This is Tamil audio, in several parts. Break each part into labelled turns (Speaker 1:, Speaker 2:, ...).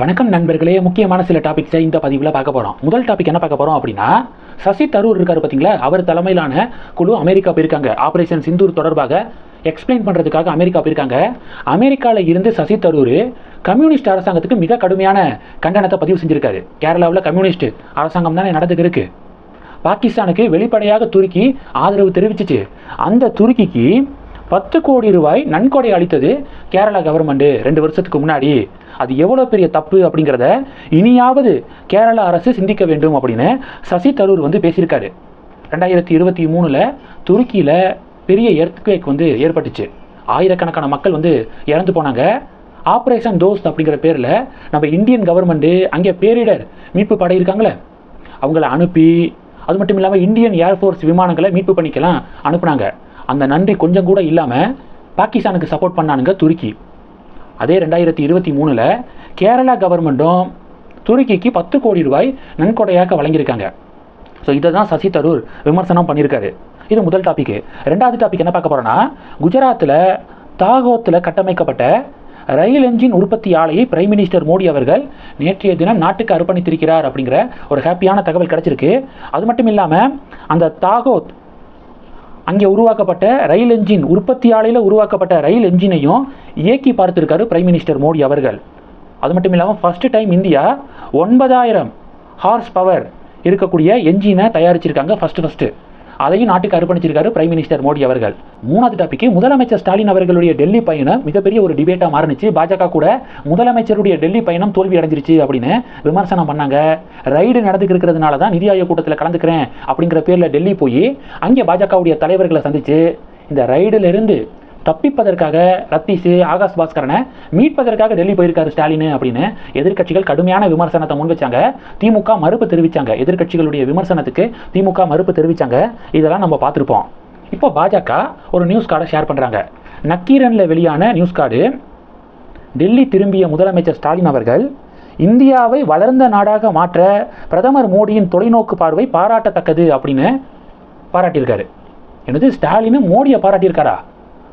Speaker 1: வணக்கம் நண்பர்களே. முக்கியமான சில டாபிக்ஸை இந்த பதிவில் பார்க்க போகிறோம் முதல் டாபிக் என்ன பார்க்க போகிறோம் அப்படின்னா சசி தரூர் இருக்கார் பார்த்தீங்களா? அவர் தலைமையிலான குழு அமெரிக்கா போயிருக்காங்க. ஆப்ரேஷன் சிந்தூர் தொடர்பாக எக்ஸ்பிளைன் பண்ணுறதுக்காக அமெரிக்கா போயிருக்காங்க. அமெரிக்காவில் இருந்து சசி தரூர் கம்யூனிஸ்ட் அரசாங்கத்துக்கு மிக கடுமையான கண்டனத்தை பதிவு செஞ்சுருக்காரு. கேரளாவில் கம்யூனிஸ்ட் அரசாங்கம் தானே நடந்துக்கிருக்கு பாகிஸ்தானுக்கு வெளிப்படையாக துருக்கி ஆதரவு தெரிவிச்சிச்சு. அந்த துருக்கிக்கு பத்து கோடி ரூபாய் நன்கொடை அளித்தது கேரளா கவர்மெண்ட்டு ரெண்டு வருஷத்துக்கு முன்னாடி. அது எவ்வளோ பெரிய தப்பு அப்படிங்கிறத இனியாவது கேரளா அரசு சிந்திக்க வேண்டும் அப்படின்னு சசி தரூர் வந்து பேசியிருக்காரு. ரெண்டாயிரத்தி இருபத்தி மூணில் துருக்கியில் பெரிய எர்த்குவேக் வந்து ஏற்பட்டுச்சு. ஆயிரக்கணக்கான மக்கள் வந்து இறந்து போனாங்க. ஆப்ரேஷன் தோஸ்த் அப்படிங்கிற பேரில் நம்ம இந்தியன் கவர்மெண்ட்டு அங்கே பேரிடர் மீட்பு படை இருக்காங்களே அவங்கள அனுப்பி அது மட்டும் இல்லாமல் இந்தியன் ஏர்ஃபோர்ஸ் விமானங்களை மீட்பு பண்ணிக்கலாம் அனுப்புனாங்க. அந்த நன்றி கொஞ்சம் கூட இல்லாமல் பாகிஸ்தானுக்கு சப்போர்ட் பண்ணானுங்க துருக்கி. அதே ரெண்டாயிரத்தி இருபத்தி மூணில் கேரளா கவர்மெண்ட்டும் துருக்கிக்கு பத்து கோடி ரூபாய் நன்கொடையாக வழங்கியிருக்காங்க. ஸோ இதை தான் சசி தரூர் விமர்சனம் பண்ணியிருக்காரு. இது முதல் டாபிக் ரெண்டாவது டாபிக் என்ன பார்க்க போகிறோன்னா குஜராத்தில் தாகோத்தில் கட்டமைக்கப்பட்ட ரயில் என்ஜின் உற்பத்தி ஆலையை பிரைம் மினிஸ்டர் மோடி அவர்கள் நேற்றைய தினம் நாட்டுக்கு அர்ப்பணித்திருக்கிறார் அப்படிங்கிற ஒரு ஹாப்பியான தகவல் கிடச்சிருக்கு. அது மட்டும் இல்லாமல் அந்த தாகோத் அங்கே உருவாக்கப்பட்ட ரயில் என்ஜின் உற்பத்தி ஆலையில் உருவாக்கப்பட்ட ரயில் என்ஜினையும் இயக்கி பார்த்திருக்காரு பிரைம் மினிஸ்டர் மோடி அவர்கள். அது மட்டும் இல்லாமல் ஃபஸ்ட்டு டைம் இந்தியா ஒன்பதாயிரம் ஹார்ஸ் பவர் இருக்கக்கூடிய என்ஜினை தயாரிச்சிருக்காங்க ஃபஸ்ட்டு ஃபஸ்ட்டு அதையும் நாட்டுக்கு அர்ப்பணிச்சிருக்காரு பிரைம் மினிஸ்டர் மோடி அவர்கள். மூணாவது டாபிக் முதலமைச்சர் ஸ்டாலின் அவர்களுடைய டெல்லி பயணம் மிகப்பெரிய ஒரு டிபேட்டாக மாறுனுச்சு. பாஜக கூட முதலமைச்சருடைய டெல்லி பயணம் தோல்வி அடைஞ்சிருச்சு அப்படின்னு விமர்சனம் பண்ணாங்க. ரைடு நடந்துக்கு இருக்கிறதுனால தான் நிதி ஆயோக் கூட்டத்தில் கலந்துக்கிறேன் அப்படிங்கிற பேரில் டெல்லி போய் அங்கே பாஜகவுடைய தலைவர்களை சந்திச்சு இந்த ரைடுலருந்து தப்பிப்பதற்காக ரத்தீஸ் ஆகாஷ் பாஸ்கரனை மீட்பதற்காக டெல்லி போயிருக்காரு ஸ்டாலின் அப்படின்னு எதிர்க்கட்சிகள் கடுமையான விமர்சனத்தை முன் வச்சாங்க. திமுக மறுப்பு தெரிவித்தாங்க எதிர்க்கட்சிகளுடைய விமர்சனத்துக்கு திமுக மறுப்பு தெரிவித்தாங்க இதெல்லாம் நம்ம பார்த்துருப்போம். இப்போ பாஜக ஒரு நியூஸ் கார்டை ஷேர் பண்ணுறாங்க நக்கீரனில் வெளியான நியூஸ் கார்டு டெல்லி திரும்பிய முதலமைச்சர் ஸ்டாலின் அவர்கள் இந்தியாவை வளர்ந்த நாடாக மாற்ற பிரதமர் மோடியின் தொலைநோக்கு பார்வை பாராட்டத்தக்கது அப்படின்னு பாராட்டியிருக்காரு. என்னது ஸ்டாலின் மோடியை பாராட்டியிருக்காரா?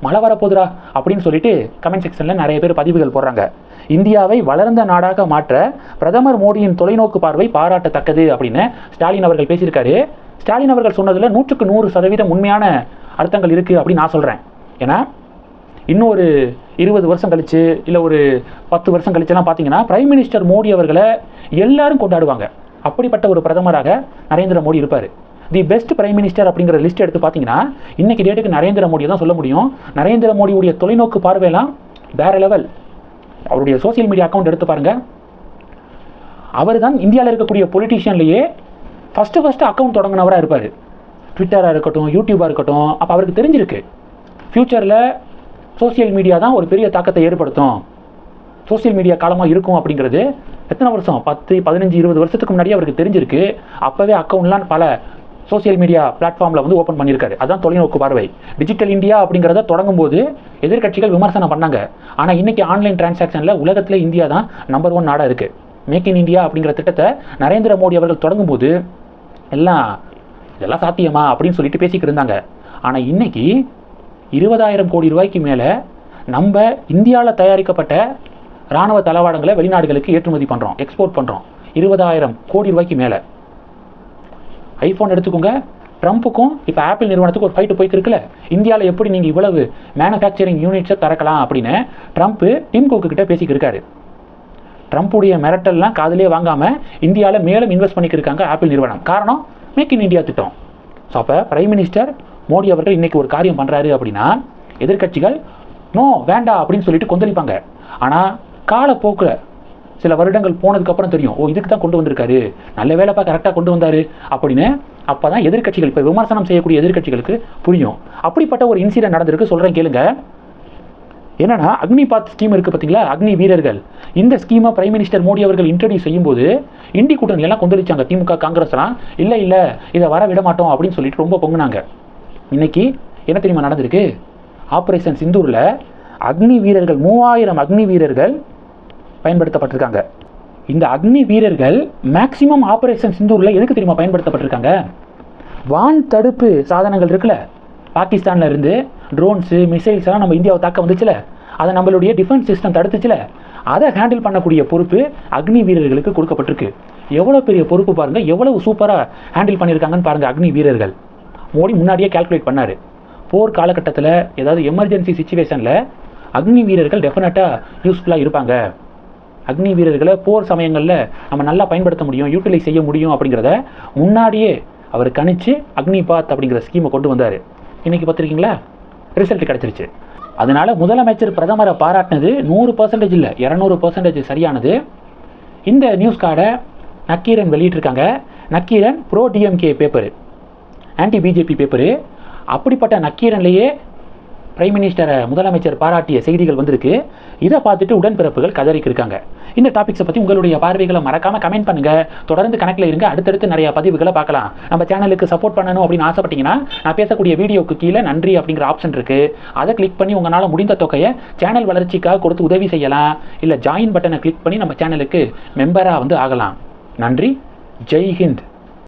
Speaker 1: மழை வரப்போதுரா அப்படின்னு சொல்லிட்டு கமெண்ட் செக்ஷனில் நிறைய பேர் பதிவுகள் போடுறாங்க. இந்தியாவை வளர்ந்த நாடாக மாற்ற பிரதமர் மோடியின் தொலைநோக்கு பார்வை பாராட்டத்தக்கது அப்படின்னு ஸ்டாலின் அவர்கள் பேசியிருக்காரு. ஸ்டாலின் அவர்கள் சொன்னதில் நூற்றுக்கு நூறு சதவீதம் உண்மையான அர்த்தங்கள் இருக்குது அப்படின்னு நான் சொல்கிறேன் ஏன்னா இன்னும் ஒரு இருபது வருஷம் கழித்து இல்லை ஒரு பத்து வருஷம் கழிச்செல்லாம் பார்த்தீங்கன்னா பிரைம் மினிஸ்டர் மோடி அவர்களை எல்லாரும் கொண்டாடுவாங்க. அப்படிப்பட்ட ஒரு பிரதமராக நரேந்திர மோடி இருப்பார். தி பெஸ்ட் பிரைம் மினிஸ்டர் அப்படிங்கிற லிஸ்ட் எடுத்து பார்த்தீங்கன்னா இன்னைக்கு டேட்டுக்கு நரேந்திர மோடி தான் சொல்ல முடியும். நரேந்திர மோடியுடைய தொலைநோக்கு பார்வையெல்லாம் வேற லெவல் அவருடைய சோசியல் மீடியா அக்கௌண்ட் எடுத்து பாருங்க. அவர் தான் இந்தியாவில் இருக்கக்கூடிய பொலிட்டீஷியன்லேயே ஃபஸ்ட்டு ஃபஸ்ட்டு அக்கௌண்ட் தொடங்கினவராக இருப்பார். ட்விட்டராக இருக்கட்டும் யூடியூபாக இருக்கட்டும் அப்போ அவருக்கு தெரிஞ்சிருக்கு. ஃப்யூச்சரில் சோஷியல் மீடியா தான் ஒரு பெரிய தாக்கத்தை ஏற்படுத்தும். சோஷியல் மீடியா காலமாக இருக்கும் அப்படிங்கிறது எத்தனை வருஷம்? பத்து பதினஞ்சு இருபது வருஷத்துக்கு முன்னாடியே அவருக்கு தெரிஞ்சிருக்கு. அப்போவே அக்கௌண்ட்லாம் பல சோஷியல் மீடியா பிளாட்ஃபார்மில் வந்து ஓப்பன் பண்ணியிருக்காரு. அதான் தொலைநோக்கு பார்வை. டிஜிட்டல் இந்தியா அப்படிங்கிறத தொடங்கும் போது எதிர்க்கட்சிகள் விமர்சனம் பண்ணாங்க. ஆனால் இன்னைக்கு ஆன்லைன் டிரான்சாக்ஷனில் உலகத்தில் இந்தியா தான் நம்பர் ஒன் நாடாக இருக்குது மேக் இன் இந்தியா அப்படிங்கிற திட்டத்தை நரேந்திர மோடி அவர்கள் தொடங்கும்போது எல்லாம் இதெல்லாம் சாத்தியமா அப்படின்னு சொல்லிட்டு பேசிக்கிட்டு இருந்தாங்க. ஆனால் இன்னைக்கு இருபதாயிரம் கோடி ரூபாய்க்கு மேலே நம்ம இந்தியாவில் தயாரிக்கப்பட்ட ராணுவ தளவாடங்களை வெளிநாடுகளுக்கு ஏற்றுமதி பண்ணுறோம் எக்ஸ்போர்ட் பண்ணுறோம் இருபதாயிரம் கோடி ரூபாய்க்கு மேலே. ஐஃபோன் எடுத்துக்கோங்க. ட்ரம்ப்புக்கும் இப்போ ஆப்பிள் நிறுவனத்துக்கு ஒரு ஃபைட்டு போய்க்கு இருக்குல்ல இந்தியாவில் எப்படி நீங்கள் இவ்வளவு மேனுஃபேக்சரிங் யூனிட்ஸை திறக்கலாம் அப்படின்னு ட்ரம்ப்பு டிம் குக்கு கிட்ட ட்ரம்ப்புடைய மிரட்டல்லாம் காதலே வாங்காமல் இந்தியாவில் மேலும் இன்வெஸ்ட் பண்ணிக்கிருக்காங்க ஆப்பிள் நிறுவனம். காரணம் மேக் இன் இந்தியா திட்டம். ஸோ அப்போ பிரைம் மினிஸ்டர் மோடி அவர்கள் இன்னைக்கு ஒரு காரியம் பண்ணுறாரு அப்படின்னா எதிர்க்கட்சிகள் நோ வேண்டாம் அப்படின்னு சொல்லிட்டு கொந்தளிப்பாங்க. ஆனால் காலப்போக்கில் சில வருடங்கள் போனதுக்கப்புறம் தெரியும் ஓ இதுக்கு தான் கொண்டு வந்திருக்காரு. நல்ல வேலைப்பா கரெக்டாக கொண்டு வந்தாரு. அப்படின்னு அப்போ தான் எதிர்க்கட்சிகள் இப்போ விமர்சனம் செய்யக்கூடிய எதிர்க்கட்சிகளுக்கு புரியும். அப்படிப்பட்ட ஒரு இன்சிடென்ட் நடந்திருக்கு சொல்கிறேன் கேளுங்க. என்னன்னா அக்னிபாத் ஸ்கீம் இருக்குது பார்த்தீங்களா அக்னி வீரர்கள். இந்த ஸ்கீமை பிரைம் மினிஸ்டர் மோடி அவர்கள் இன்ட்ரடியூஸ் செய்யும்போது இண்டி கூட்டணி எல்லாம் கொந்தளிச்சாங்க. திமுக காங்கிரஸ்லாம் இல்லை இல்லை இதை வர விட மாட்டோம் அப்படின்னு சொல்லிட்டு ரொம்ப பொங்குனாங்க. இன்னைக்கு என்ன தெரியுமா நடந்திருக்கு? ஆப்ரேஷன் சிந்தூரில் அக்னி வீரர்கள் மூவாயிரம் அக்னி வீரர்கள் பயன்படுத்தப்பட்டிருக்காங்க. இந்த அக்னி வீரர்கள் மேக்சிமம் ஆப்ரேஷன் சிந்தூரில் எதுக்கு தெரியுமா பயன்படுத்தப்பட்டிருக்காங்க? வான் தடுப்பு சாதனங்கள் இருக்குல்ல பாகிஸ்தானில் இருந்து ட்ரோன்ஸு மிசைல்ஸ் எல்லாம் நம்ம இந்தியாவை தாக்க வந்துச்சுல அதை நம்மளுடைய டிஃபென்ஸ் சிஸ்டம் தடுத்துச்சுல அதை ஹேண்டில் பண்ணக்கூடிய பொறுப்பு அக்னி வீரர்களுக்கு கொடுக்கப்பட்டிருக்கு. எவ்வளோ பெரிய பொறுப்பு பாருங்கள் எவ்வளவு சூப்பராக ஹேண்டில் பண்ணியிருக்காங்கன்னு பாருங்கள் அக்னி வீரர்கள். மோடி முன்னாடியே கால்குலேட் பண்ணார். போர் காலகட்டத்தில் ஏதாவது எமர்ஜென்சி சுச்சுவேஷனில் அக்னி வீரர்கள் டெஃபினட்டாக யூஸ்ஃபுல்லாக இருப்பாங்க. அக்னி வீரர்களை போர் சமயங்களில் நம்ம நல்லா பயன்படுத்த முடியும் யூட்டிலைஸ் செய்ய முடியும் அப்படிங்கிறத முன்னாடியே அவர் கணிச்சு அக்னி பாத் அப்படிங்கிற ஸ்கீமை கொண்டு வந்தார். இன்றைக்கி பார்த்துருக்கீங்களா? ரிசல்ட் கிடச்சிருச்சு. அதனால் முதலமைச்சர் பிரதமரை பாராட்டினது நூறு பர்சன்டேஜ் இல்லை இரநூறு பர்சன்டேஜ் சரியானது. இந்த நியூஸ் கார்டை நக்கீரன் வெளியிட்டிருக்காங்க. Nakkeeran pro DMK paper anti BJP paper அப்படிப்பட்ட நக்கீரன்லேயே பிரைம் மினிஸ்டரை முதலமைச்சர் பாராட்டிய செய்திகள் வந்திருக்கு. இதை பார்த்துட்டு உடன்பிறப்புகள் கதறிக்கு இருக்காங்க இந்த டாபிக்ஸை பற்றி உங்களுடைய பார்வைகளை மறக்காம கமெண்ட் பண்ணுங்க. தொடர்ந்து கணக்கில் இருங்க. அடுத்தடுத்து நிறைய பதிவுகளை பார்க்கலாம். நம்ம சேனலுக்கு சப்போர்ட் பண்ணணும் அப்படின்னு ஆசைப்பட்டீங்கன்னா நான் பேசக்கூடிய வீடியோக்கு கீழே நன்றி அப்படிங்கிற ஆப்ஷன் இருக்கு. அதை கிளிக் பண்ணி உங்களால் முடிந்த தொகையை சேனல் வளர்ச்சிக்காக கொடுத்து உதவி செய்யலாம். இல்லை ஜாயின் பட்டனை கிளிக் பண்ணி நம்ம சேனலுக்கு மெம்பராக வந்து ஆகலாம். நன்றி. ஜெய் ஹிந்த்.